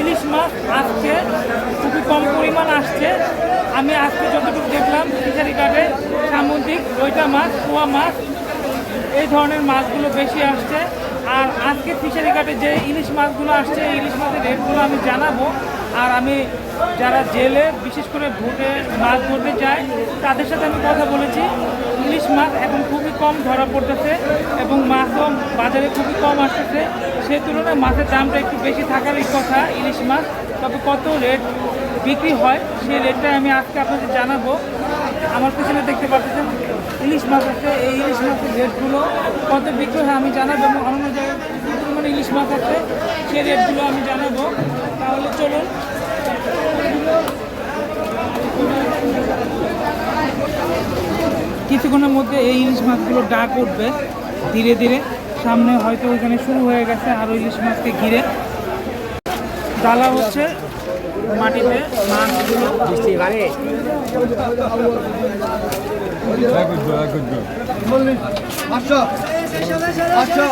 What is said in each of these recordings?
ইলিশ মাছ আসছে খুবই কম পরিমাণ আসছে। আমি আজকে যতটুকু দেখলাম ফিশারি কার্ডে সামুদ্রিক রৈটা মাছ কুয়া মাছ, এই ধরনের মাছগুলো বেশি আসছে। আর আজকে ফিশারি কার্ডে যে ইলিশ মাছগুলো আসছে ইলিশ মাছের রেটগুলো আমি জানাব। আর আমি যারা জেলে, বিশেষ করে ভোটে মাছ ধরতে যায়, তাদের সাথে আমি কথা বলেছি। ইলিশ মাছ এখন খুবই কম ধরা পড়তেছে এবং মাছ মাছও বাজারে খুবই কম আসতেছে। সেই তুলনায় মাছের দামটা একটু বেশি থাকারই কথা, ইলিশ মাছ। তবে কত রেট বিক্রি হয়, সেই রেটটা আমি আজকে আপনাদের জানাব। আমার পিছনে দেখতে পাচ্ছেন, ইলিশ মাছ আছে, এই ইলিশ মাছের রেটগুলো কত বিক্রি হয় আমি জানাব এবং অন্য জায়গায় ইলিশ মাছ আছে সেই রেটগুলো আমি জানাব। তাহলে চলুন। কিছুক্ষণের মধ্যে এই ইলিশ মাছগুলো ডাক উঠবে ধীরে ধীরে। সামনে হয়তো ওইখানে শুরু হয়ে গেছে আরও ইলিশ মাছকে ঘিরে। ডালা হচ্ছে মাটিতে মাছগুলো। আচ্ছা আচ্ছা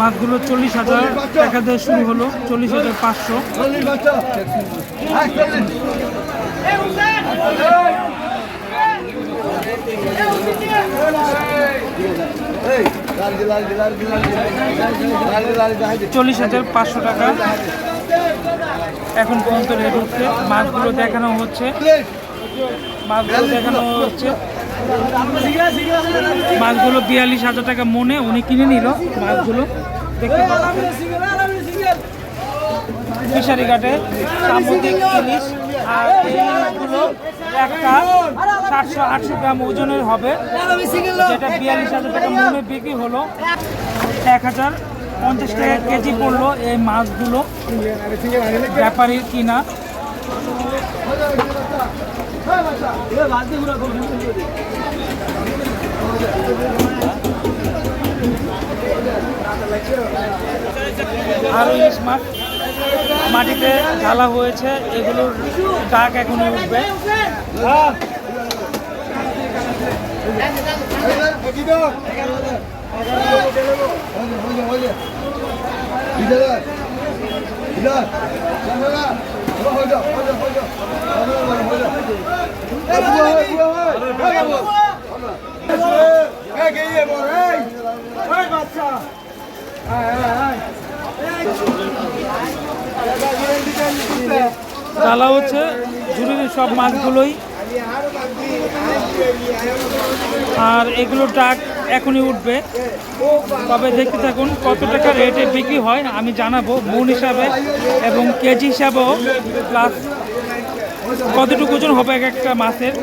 মাছগুলো চল্লিশ হাজার টাকা দিয়ে শুরু হলো, চল্লিশ হাজার পাঁচশো। চল্লিশ হাজার পাঁচশো টাকা। এখন পর্যন্ত রেট হচ্ছে। মাছগুলো দেখানো হচ্ছে। মাছগুলো দেখানো হচ্ছে। মাছগুলো বিয়াল্লিশ হাজার টাকা মনে, উনি কিনে নিল মাছগুলো। দেখতে ফিশারি ঘাটে সামুদ্রিক ইলিশ আর এই ইলিশগুলো একটা সাতশো আটশো গ্রাম ওজনের হবে। যেটা বিয়াল্লিশ হাজার টাকা মনে বিক্রি হলো। এক হাজার পঞ্চাশ টাকা কেজি পড়ল এই মাছগুলো। ব্যাপারীর কিনা। আরও ইলিশ মাছ মাটিতে ঢালা হয়েছে এগুলোর ডাক এখনও উঠবে। ঢালা হচ্ছে ঝুড়ির সব মাছগুলোই। আর এগুলো ডাক এখনই উঠবে। তবে দেখতে থাকুন কত টাকা রেটে বিক্রি হয়, আমি জানাব মন হিসাবে এবং কেজি হিসাবেও প্লাস কতটুকু ওজন হবে এক একটা মাছের।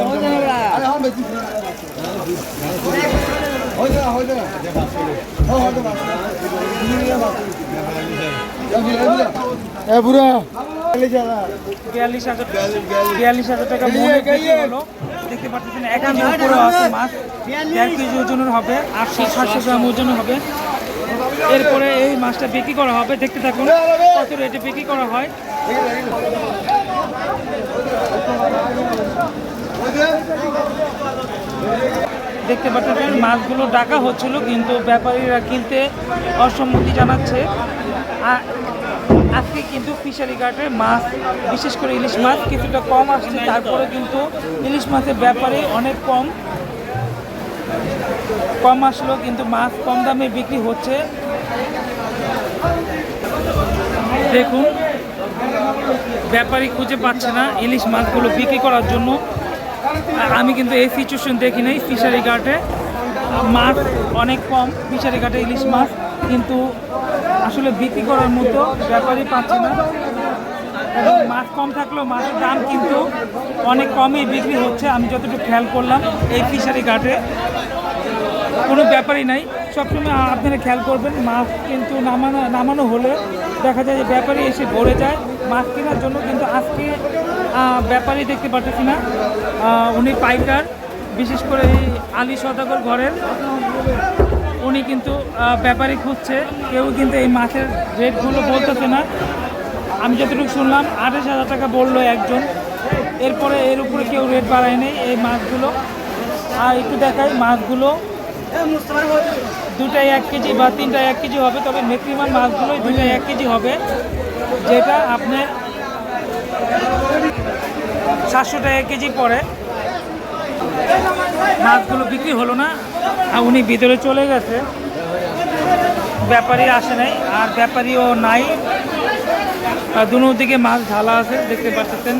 মনে বিক্রি হলো দেখতে পাচ্ছেন এক কেজি ওজনের হবে আটশো সাতশো গ্রাম ওজনের হবে। এরপরে এই মাছটা বিক্রি করা হবে, দেখতে থাকুন কত রেটে বিক্রি করা হয়। দেখতে পাচ্ছেন, মাছগুলো ডাকা হচ্ছিল, কিন্তু ব্যাপারীরা কিনতে অসম্মতি জানাচ্ছে। আজকে কিন্তু ফিশারি ঘাটে মাছ, বিশেষ করে ইলিশ মাছ, কিছুটা কম আসছে, তারপরে কিন্তু ইলিশ মাছের ব্যাপারে অনেক কম কম আসলো, কিন্তু মাছ কম দামে বিক্রি হচ্ছে। দেখুন, ব্যাপারী খুঁজে পাচ্ছে না ইলিশ মাছগুলো বিক্রি করার জন্য। আমি কিন্তু এই সিচুয়েশন দেখি নাই ফিশারি ঘাটে। মাছ অনেক কম ফিশারি ঘাটে ইলিশ মাছ, কিন্তু আসলে বিক্রি করার মতো ব্যাপারই পাচ্ছে না। মাছ কম থাকলেও মাছের দাম কিন্তু অনেক কমই বিক্রি হচ্ছে, আমি যতটুকু খেয়াল করলাম এই ফিশারি ঘাটে। কোনো ব্যাপারই নাই। সবসময় আপনারা খেয়াল করবেন মাছ কিন্তু নামানো নামানো হলে দেখা যায় যে ব্যাপারী এসে ভরে যায়। মাছ কেনার জন্য কিন্তু আজকে ব্যাপারী দেখতে পাচ্ছি না। উনি পাইকার, বিশেষ করে এই আলী সদাগর ঘরের। উনি কিন্তু ব্যাপারী খুঁজছে। কেউ কিন্তু এই মাছের রেটগুলো বলতেছে না। আমি যতটুকু শুনলাম, আঠাশ হাজার টাকা বলল একজন। এরপরে এর উপরে কেউ রেট বাড়ায়নি এই মাছগুলো আর একটু দেখাই মাছগুলো দুটাই এক কেজি বা তিনটায় এক কেজি হবে, তবে ম্যাক্সিমাম মাছগুলোই দুটাই এক কেজি হবে, যেটা আপনার সাতশো টাকা কেজি পরে মাছগুলো বিক্রি হলো না, আর উনি ভিতরে চলে গেছে। ব্যাপারী আসে নাই, আর ব্যাপারীও নাই। দুনো দিকে মাছ ঢালা আছে, দেখতে পাচ্ছেন।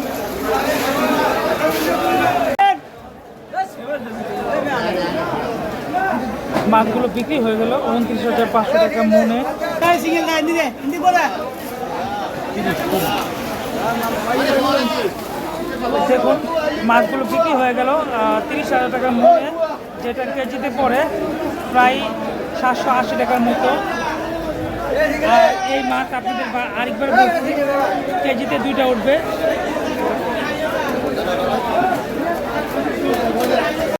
মাছগুলো বিক্রি হয়ে গেল উনত্রিশ হাজার পাঁচশো টাকা মনে। দেখুন, মাছগুলো বিক্রি হয়ে গেল তিরিশ হাজার টাকার মনে, যেটা কেজিতে পড়ে প্রায় সাতশো আশি টাকার মতো। এই মাছ আপনাদের আরেকবার কেজিতে দুইটা উঠবে।